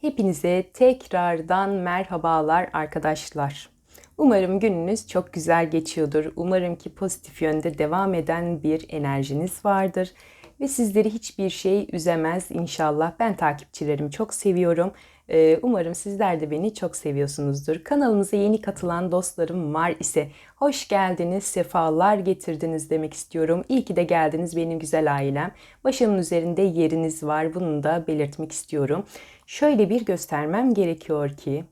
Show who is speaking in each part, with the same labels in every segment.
Speaker 1: Hepinize tekrardan merhabalar arkadaşlar. Umarım gününüz çok güzel geçiyordur. Umarım ki pozitif yönde devam eden bir enerjiniz vardır ve sizleri hiçbir şey üzemez inşallah. Ben takipçilerimi çok seviyorum. Ee, umarım sizler de beni çok seviyorsunuzdur. Kanalımıza yeni katılan dostlarım var ise hoş geldiniz, sefalar getirdiniz demek istiyorum. İyi ki de geldiniz benim güzel ailem. Başımın üzerinde yeriniz var. Bunu da belirtmek istiyorum. Şöyle bir göstermem gerekiyor ki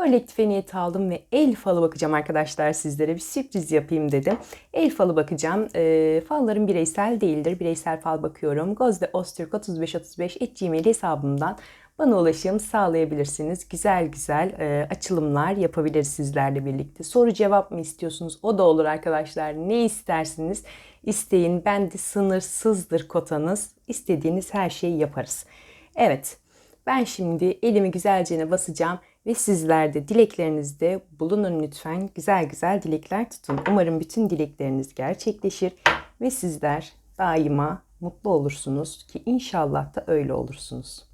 Speaker 1: kolektife niyet aldım ve el falı bakacağım arkadaşlar sizlere. Bir sürpriz yapayım dedim. El falı bakacağım. E, fallarım bireysel değildir. Bireysel fal bakıyorum. Gozde Ostürk 3535 gmail hesabımdan bana ulaşım sağlayabilirsiniz. Güzel güzel e, açılımlar yapabiliriz sizlerle birlikte. Soru cevap mı istiyorsunuz? O da olur arkadaşlar. Ne istersiniz? İsteyin. Ben de sınırsızdır kotanız. İstediğiniz her şeyi yaparız. Evet. Ben şimdi elimi güzelce basacağım ve sizler de dileklerinizde bulunun lütfen. Güzel güzel dilekler tutun. Umarım bütün dilekleriniz gerçekleşir ve sizler daima mutlu olursunuz ki inşallah da öyle olursunuz.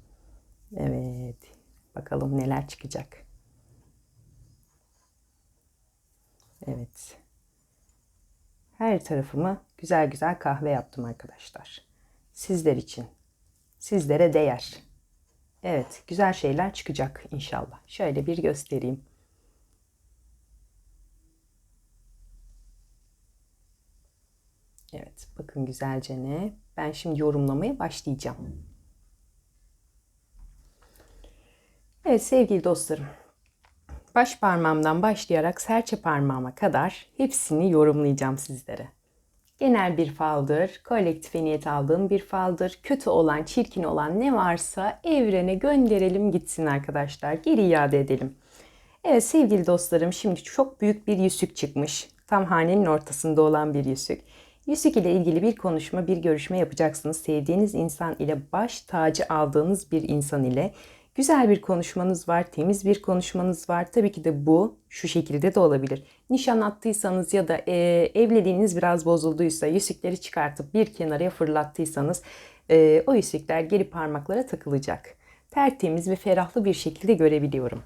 Speaker 1: Evet. Bakalım neler çıkacak. Evet. Her tarafımı güzel güzel kahve yaptım arkadaşlar. Sizler için. Sizlere değer. Evet, güzel şeyler çıkacak inşallah. Şöyle bir göstereyim. Evet, bakın güzelce ne. Ben şimdi yorumlamaya başlayacağım. Evet sevgili dostlarım. Baş parmağımdan başlayarak serçe parmağıma kadar hepsini yorumlayacağım sizlere. Genel bir faldır, kolektife niyet aldığım bir faldır. Kötü olan, çirkin olan ne varsa evrene gönderelim gitsin arkadaşlar. Geri iade edelim. Evet sevgili dostlarım şimdi çok büyük bir yüzük çıkmış. Tam hanenin ortasında olan bir yüzük. Yüzük ile ilgili bir konuşma, bir görüşme yapacaksınız. Sevdiğiniz insan ile baş tacı aldığınız bir insan ile Güzel bir konuşmanız var, temiz bir konuşmanız var. Tabii ki de bu şu şekilde de olabilir. Nişan attıysanız ya da e, evliliğiniz biraz bozulduysa yüzükleri çıkartıp bir kenara fırlattıysanız e, o yüzükler geri parmaklara takılacak. Tertemiz ve ferahlı bir şekilde görebiliyorum.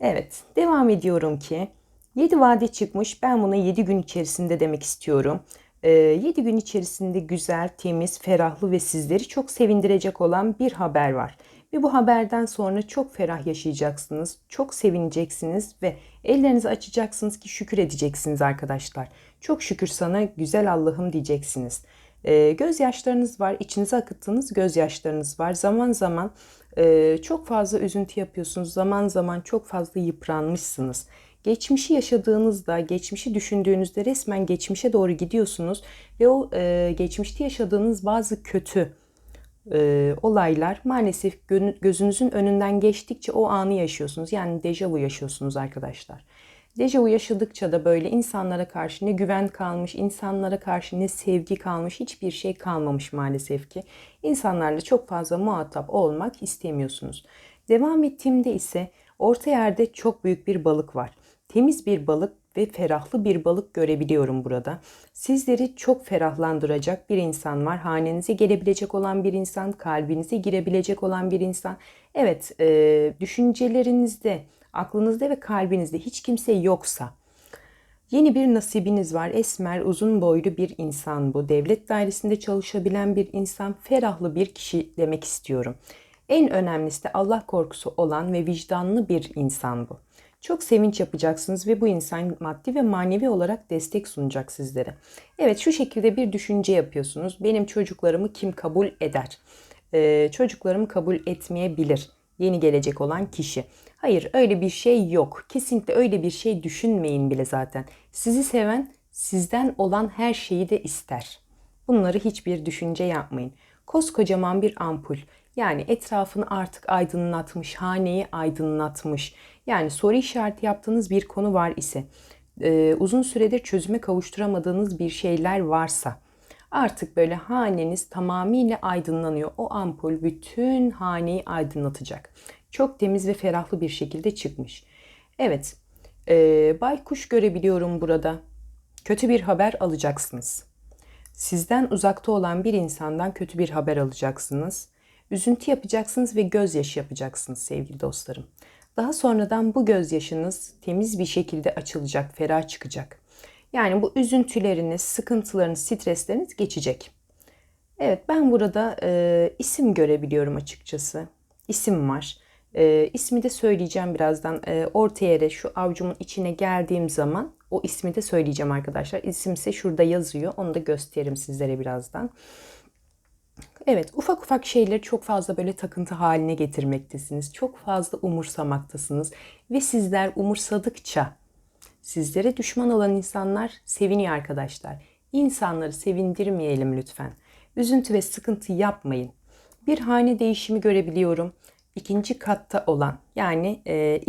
Speaker 1: Evet, devam ediyorum ki 7 vade çıkmış. Ben buna 7 gün içerisinde demek istiyorum. 7 gün içerisinde güzel, temiz, ferahlı ve sizleri çok sevindirecek olan bir haber var. Ve bu haberden sonra çok ferah yaşayacaksınız, çok sevineceksiniz ve ellerinizi açacaksınız ki şükür edeceksiniz arkadaşlar. Çok şükür sana güzel Allah'ım diyeceksiniz. E, gözyaşlarınız var, içinize akıttığınız gözyaşlarınız var. Zaman zaman e, çok fazla üzüntü yapıyorsunuz, zaman zaman çok fazla yıpranmışsınız. Geçmişi yaşadığınızda, geçmişi düşündüğünüzde resmen geçmişe doğru gidiyorsunuz ve o e, geçmişte yaşadığınız bazı kötü, e, olaylar maalesef gözünüzün önünden geçtikçe o anı yaşıyorsunuz. Yani dejavu yaşıyorsunuz arkadaşlar. Dejavu yaşadıkça da böyle insanlara karşı ne güven kalmış, insanlara karşı ne sevgi kalmış, hiçbir şey kalmamış maalesef ki. İnsanlarla çok fazla muhatap olmak istemiyorsunuz. Devam ettiğimde ise orta yerde çok büyük bir balık var. Temiz bir balık ve ferahlı bir balık görebiliyorum burada. Sizleri çok ferahlandıracak bir insan var. Hanenize gelebilecek olan bir insan, kalbinize girebilecek olan bir insan. Evet, e, düşüncelerinizde, aklınızda ve kalbinizde hiç kimse yoksa, Yeni bir nasibiniz var. Esmer, uzun boylu bir insan bu. Devlet dairesinde çalışabilen bir insan, ferahlı bir kişi demek istiyorum. En önemlisi de Allah korkusu olan ve vicdanlı bir insan bu. Çok sevinç yapacaksınız ve bu insan maddi ve manevi olarak destek sunacak sizlere. Evet şu şekilde bir düşünce yapıyorsunuz. Benim çocuklarımı kim kabul eder? Ee, çocuklarım kabul etmeyebilir. Yeni gelecek olan kişi. Hayır öyle bir şey yok. Kesinlikle öyle bir şey düşünmeyin bile zaten. Sizi seven sizden olan her şeyi de ister. Bunları hiçbir düşünce yapmayın. Koskocaman bir ampul. Yani etrafını artık aydınlatmış, haneyi aydınlatmış. Yani soru işareti yaptığınız bir konu var ise, e, uzun süredir çözüme kavuşturamadığınız bir şeyler varsa, artık böyle haneniz tamamıyla aydınlanıyor. O ampul bütün haneyi aydınlatacak. Çok temiz ve ferahlı bir şekilde çıkmış. Evet, e, baykuş görebiliyorum burada. Kötü bir haber alacaksınız. Sizden uzakta olan bir insandan kötü bir haber alacaksınız Üzüntü yapacaksınız ve gözyaşı yapacaksınız sevgili dostlarım. Daha sonradan bu gözyaşınız temiz bir şekilde açılacak, ferah çıkacak. Yani bu üzüntüleriniz, sıkıntılarınız, stresleriniz geçecek. Evet ben burada e, isim görebiliyorum açıkçası. İsim var. E, ismi de söyleyeceğim birazdan. E, orta yere şu avcumun içine geldiğim zaman o ismi de söyleyeceğim arkadaşlar. İsim ise şurada yazıyor. Onu da gösteririm sizlere birazdan. Evet, ufak ufak şeyleri çok fazla böyle takıntı haline getirmektesiniz. Çok fazla umursamaktasınız ve sizler umursadıkça sizlere düşman olan insanlar seviniyor arkadaşlar. İnsanları sevindirmeyelim lütfen. Üzüntü ve sıkıntı yapmayın. Bir hane değişimi görebiliyorum. İkinci katta olan yani e,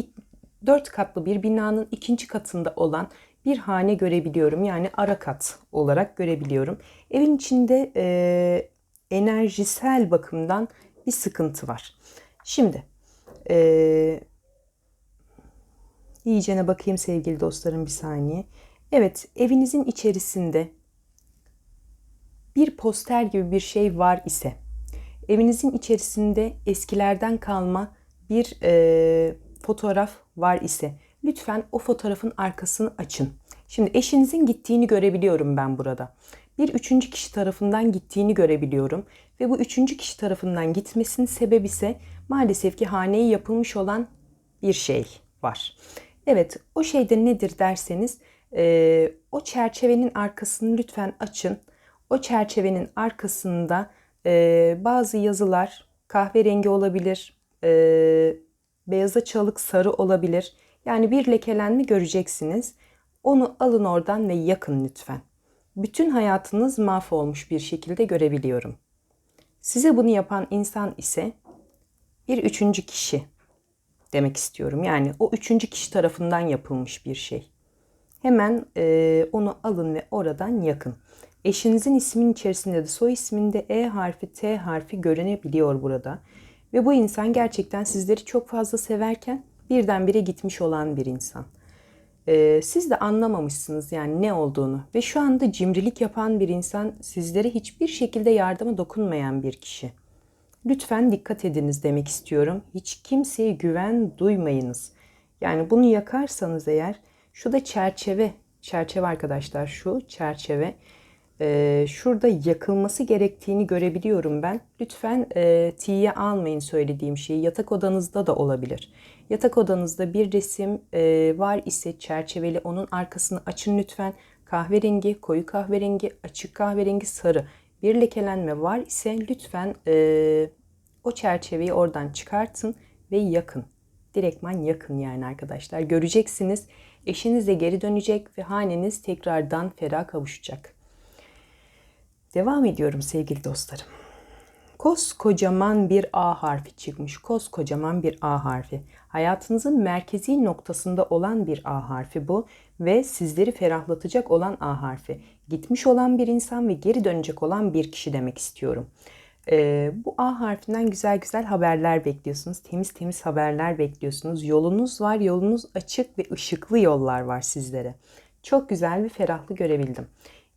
Speaker 1: dört katlı bir binanın ikinci katında olan bir hane görebiliyorum. Yani ara kat olarak görebiliyorum. Evin içinde e, enerjisel bakımdan bir sıkıntı var. Şimdi e, iyicene bakayım sevgili dostlarım bir saniye. Evet evinizin içerisinde bir poster gibi bir şey var ise evinizin içerisinde eskilerden kalma bir e, fotoğraf var ise lütfen o fotoğrafın arkasını açın. Şimdi eşinizin gittiğini görebiliyorum ben burada. Bir üçüncü kişi tarafından gittiğini görebiliyorum ve bu üçüncü kişi tarafından gitmesinin sebebi ise maalesef ki haneye yapılmış olan bir şey var. Evet o şeyde nedir derseniz e, o çerçevenin arkasını lütfen açın. O çerçevenin arkasında e, bazı yazılar kahverengi olabilir, e, beyaza çalık sarı olabilir. Yani bir lekelenme göreceksiniz. Onu alın oradan ve yakın lütfen. Bütün hayatınız mahvolmuş bir şekilde görebiliyorum. Size bunu yapan insan ise bir üçüncü kişi demek istiyorum. Yani o üçüncü kişi tarafından yapılmış bir şey. Hemen e, onu alın ve oradan yakın. Eşinizin isminin içerisinde de soy isminde E harfi, T harfi görünebiliyor burada. Ve bu insan gerçekten sizleri çok fazla severken birdenbire gitmiş olan bir insan. Ee, siz de anlamamışsınız yani ne olduğunu ve şu anda cimrilik yapan bir insan sizlere hiçbir şekilde yardıma dokunmayan bir kişi. Lütfen dikkat ediniz demek istiyorum. Hiç kimseye güven duymayınız. Yani bunu yakarsanız eğer şu da çerçeve. Çerçeve arkadaşlar şu çerçeve e, şurada yakılması gerektiğini görebiliyorum ben. Lütfen e, tiye almayın söylediğim şeyi. Yatak odanızda da olabilir. Yatak odanızda bir resim e, var ise çerçeveli onun arkasını açın lütfen. Kahverengi, koyu kahverengi, açık kahverengi, sarı bir lekelenme var ise lütfen e, o çerçeveyi oradan çıkartın ve yakın. Direktman yakın yani arkadaşlar. Göreceksiniz eşiniz de geri dönecek ve haneniz tekrardan ferah kavuşacak. Devam ediyorum sevgili dostlarım. Koskocaman bir A harfi çıkmış. Koskocaman bir A harfi. Hayatınızın merkezi noktasında olan bir A harfi bu ve sizleri ferahlatacak olan A harfi. Gitmiş olan bir insan ve geri dönecek olan bir kişi demek istiyorum. Ee, bu A harfinden güzel güzel haberler bekliyorsunuz. Temiz temiz haberler bekliyorsunuz. Yolunuz var, yolunuz açık ve ışıklı yollar var sizlere. Çok güzel bir ferahlı görebildim.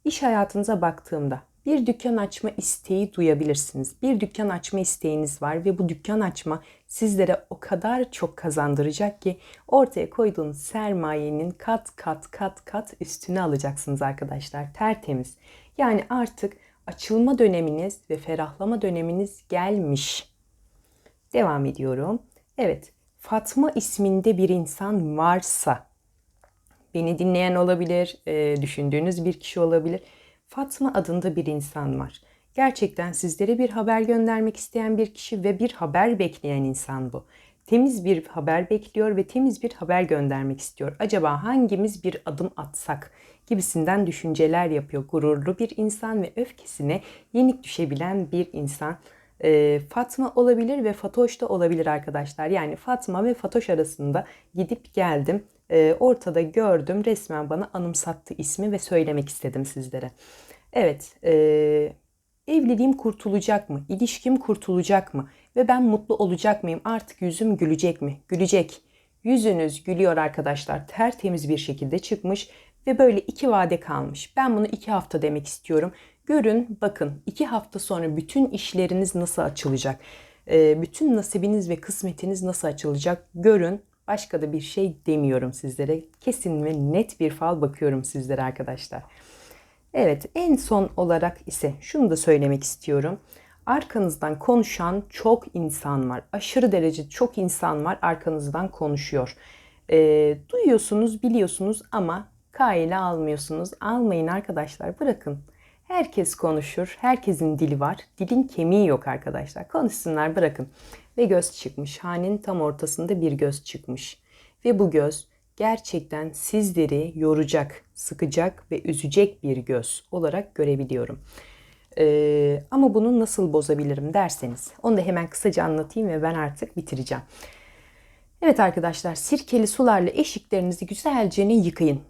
Speaker 1: İş hayatınıza baktığımda bir dükkan açma isteği duyabilirsiniz. Bir dükkan açma isteğiniz var ve bu dükkan açma sizlere o kadar çok kazandıracak ki ortaya koyduğunuz sermayenin kat kat kat kat üstüne alacaksınız arkadaşlar. Tertemiz. Yani artık açılma döneminiz ve ferahlama döneminiz gelmiş. Devam ediyorum. Evet, Fatma isminde bir insan varsa, beni dinleyen olabilir, düşündüğünüz bir kişi olabilir Fatma adında bir insan var. Gerçekten sizlere bir haber göndermek isteyen bir kişi ve bir haber bekleyen insan bu. Temiz bir haber bekliyor ve temiz bir haber göndermek istiyor. Acaba hangimiz bir adım atsak gibisinden düşünceler yapıyor. Gururlu bir insan ve öfkesine yenik düşebilen bir insan. E, Fatma olabilir ve Fatoş da olabilir arkadaşlar. Yani Fatma ve Fatoş arasında gidip geldim. E, ortada gördüm resmen bana anımsattı ismi ve söylemek istedim sizlere. Evet, e, evliliğim kurtulacak mı? İlişkim kurtulacak mı? Ve ben mutlu olacak mıyım? Artık yüzüm gülecek mi? Gülecek. Yüzünüz gülüyor arkadaşlar. Tertemiz bir şekilde çıkmış ve böyle iki vade kalmış. Ben bunu iki hafta demek istiyorum. Görün bakın iki hafta sonra bütün işleriniz nasıl açılacak. Ee, bütün nasibiniz ve kısmetiniz nasıl açılacak görün. Başka da bir şey demiyorum sizlere. Kesin ve net bir fal bakıyorum sizlere arkadaşlar. Evet en son olarak ise şunu da söylemek istiyorum. Arkanızdan konuşan çok insan var. Aşırı derece çok insan var arkanızdan konuşuyor. Ee, duyuyorsunuz, biliyorsunuz ama kaile almıyorsunuz. Almayın arkadaşlar, bırakın. Herkes konuşur, herkesin dili var. Dilin kemiği yok arkadaşlar. Konuşsunlar, bırakın. Ve göz çıkmış. Hanenin tam ortasında bir göz çıkmış. Ve bu göz gerçekten sizleri yoracak, sıkacak ve üzecek bir göz olarak görebiliyorum. Ee, ama bunu nasıl bozabilirim derseniz onu da hemen kısaca anlatayım ve ben artık bitireceğim. Evet arkadaşlar sirkeli sularla eşiklerinizi güzelce yıkayın.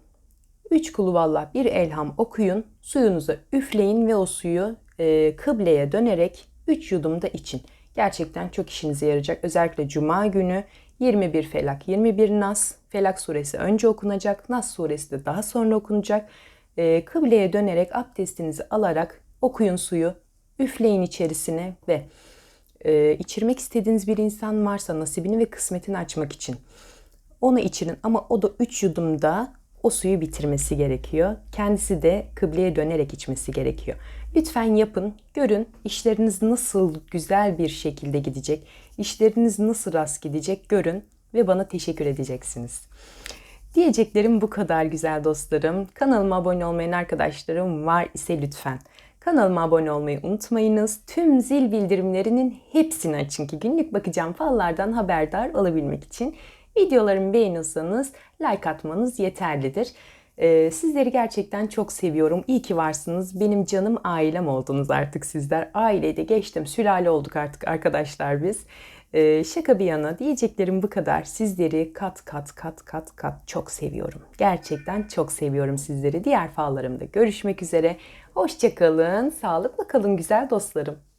Speaker 1: Üç kulu valla bir elham okuyun, suyunuza üfleyin ve o suyu e, kıbleye dönerek 3 yudum da için. Gerçekten çok işinize yarayacak. Özellikle cuma günü 21 felak, 21 nas. Felak suresi önce okunacak, nas suresi de daha sonra okunacak. E, kıbleye dönerek abdestinizi alarak okuyun suyu, üfleyin içerisine ve e, içirmek istediğiniz bir insan varsa nasibini ve kısmetini açmak için onu içirin ama o da 3 yudumda o suyu bitirmesi gerekiyor. Kendisi de kıbleye dönerek içmesi gerekiyor. Lütfen yapın, görün işleriniz nasıl güzel bir şekilde gidecek, işleriniz nasıl rast gidecek görün ve bana teşekkür edeceksiniz. Diyeceklerim bu kadar güzel dostlarım. Kanalıma abone olmayan arkadaşlarım var ise lütfen kanalıma abone olmayı unutmayınız. Tüm zil bildirimlerinin hepsini açın ki günlük bakacağım fallardan haberdar olabilmek için. Videolarımı beğeniyorsanız like atmanız yeterlidir. Ee, sizleri gerçekten çok seviyorum. İyi ki varsınız. Benim canım ailem oldunuz artık sizler. Ailede geçtim. Sülale olduk artık arkadaşlar biz. Ee, şaka bir yana diyeceklerim bu kadar. Sizleri kat kat kat kat kat çok seviyorum. Gerçekten çok seviyorum sizleri. Diğer fallarımda görüşmek üzere. Hoşçakalın. Sağlıkla kalın güzel dostlarım.